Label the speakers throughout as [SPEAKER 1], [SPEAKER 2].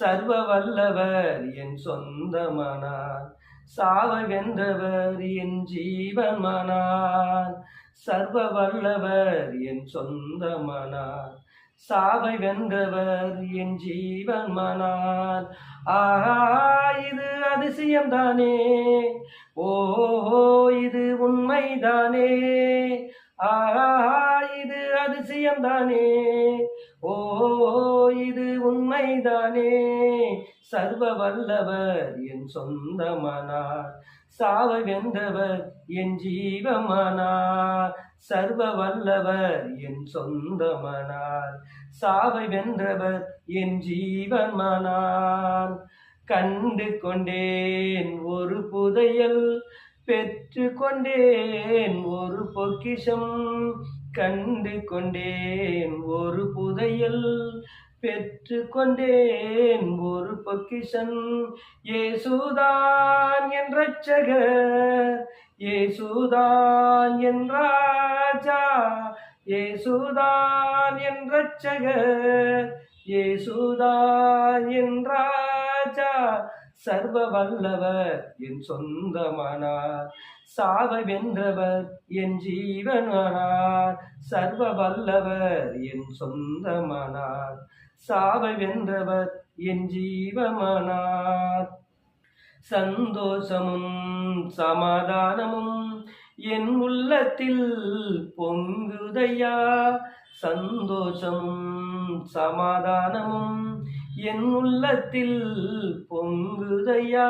[SPEAKER 1] சர்வ வல்லவர் என் சொந்தமானார் சாவை வென்றவர் என் ஜீவன்மானார் சர்வ வல்லவர் என் சொந்தமானார் சாவை வென்றவர் என் ஜீவன்மானார் ஆஹா இது அதிசயம்தானே? ஓ இது உண்மைதானே? ஆஹா இது அதிசயம்தானே? ஓ இது உண்மைதானே? சர்வ வல்லவர் என் சொந்தமானார். சாவை வென்றவர் என் ஜீவமானார். சர்வ வல்லவர் என் சொந்தமானார். சாவை வென்றவர் என் ஜீவன்மானார் கண்டு கொண்டேன் ஒரு புதையல் பெற்று கொண்டேன் ஒரு பொக்கிஷம். கண்டு கொண்டேன் ஒரு புதையல் பெற்று கொண்டேன் ஒரு பொக்கிஷன் ஏசுதான் என் ரட்சக ஏசுதான் என் ராஜா. ஏசுதான் என் ரட்சக ஏசுதான் என் ராஜா. சர்வ வல்லவர் என் சொந்தமானார். சாவ வென்றவர் என் ஜீவனானார். சர்வ வல்லவர் என் சொந்தமானார். சாவ வென்றவர் என் ஜீவமானார். சந்தோஷமும் சமாதானமும் என் உள்ளத்தில் பொங்குதையா. சந்தோஷமும் சமாதானமும் என் உள்ளத்தில் பொங்குதையா?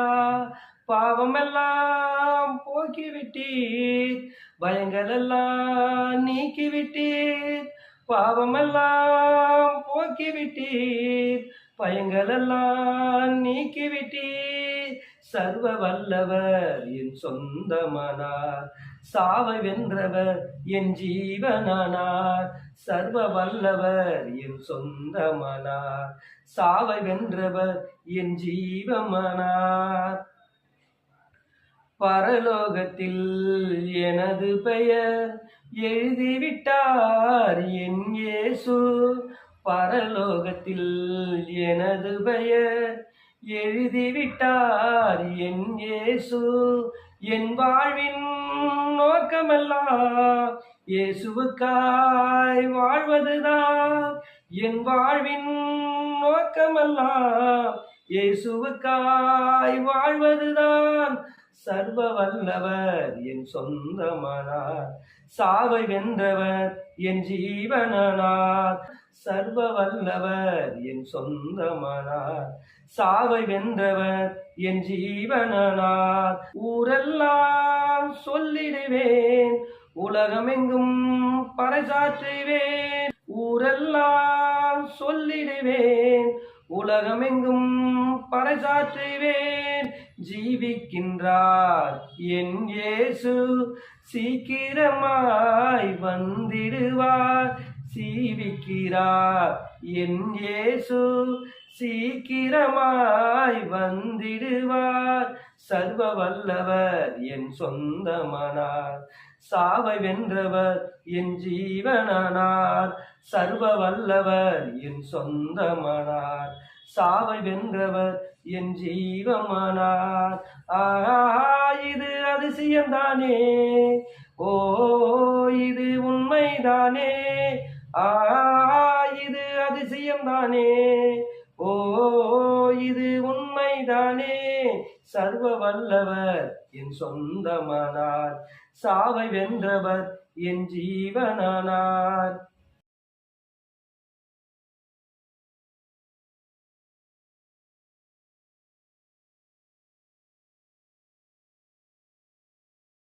[SPEAKER 1] பாவமெல்லாம் போக்கிவிட்டீர். பயங்களெல்லாம் நீக்கிவிட்டீர். பாவமெல்லாம் போக்கிவிட்டீர். பயங்களெல்லாம் நீக்கிவிட்டீர். சர்வ வல்லவர் என் சொந்தமானார். சாவை வென்றவர் என் ஜீவனானார். சர்வ வல்லவர் என் சொந்தமானார். சாவை வென்றவர் என் ஜீவமானார். பரலோகத்தில் எனது பெயர் எழுதிவிட்டார் என் இயேசு. பரலோகத்தில் எனது பெயர் எழுதிவிட்டார் என் இயேசு. என் வாழ்வின் நோக்கமெல்லாம் இயேசுவுக்காய் வாழ்வதுதான். என் வாழ்வின் நோக்கமெல்லாம் இயேசுவுக்காய் வாழ்வதுதான். சர்வ வல்லவர் என் சொந்தமானார். சாவை வென்றவர் என் ஜீவனார் சர்வ வல்லவர் என் சொந்தமானார். சாவை வென்றவர் என் ஜீவனார் ஊரெல்லாம் சொல்லிடுவேன் உலகமெங்கும் பறைசாற்றுவேன். ஊரெல்லாம் சொல்லிடுவேன் உலகமெங்கும் பறைசாற்றுவேன். ஜீவிக்கின்றார் என் இயேசு. சீக்கிரமாய் வந்திடுவார். சீவிக்கிறார் என் இயேசு. சீக்கிரமாய் வந்திடுவார். சர்வ வல்லவர் என் சொந்தமானார். சாவை வென்றவர் என் ஜீவனானார். சர்வ வல்லவர் என் சொந்தமானார். சாவை வென்றவர் என் ஜீவமானார். ஆஹா இது அதிசயம்தானே. ஓ இது உண்மைதானே. ஆஹா இது அதிசயம்தானே. ஓ இது உண்மைதானே? சர்வ வல்லவர் என் சொந்தமானார் சாவை வென்றவர் என் ஜீவனானார்.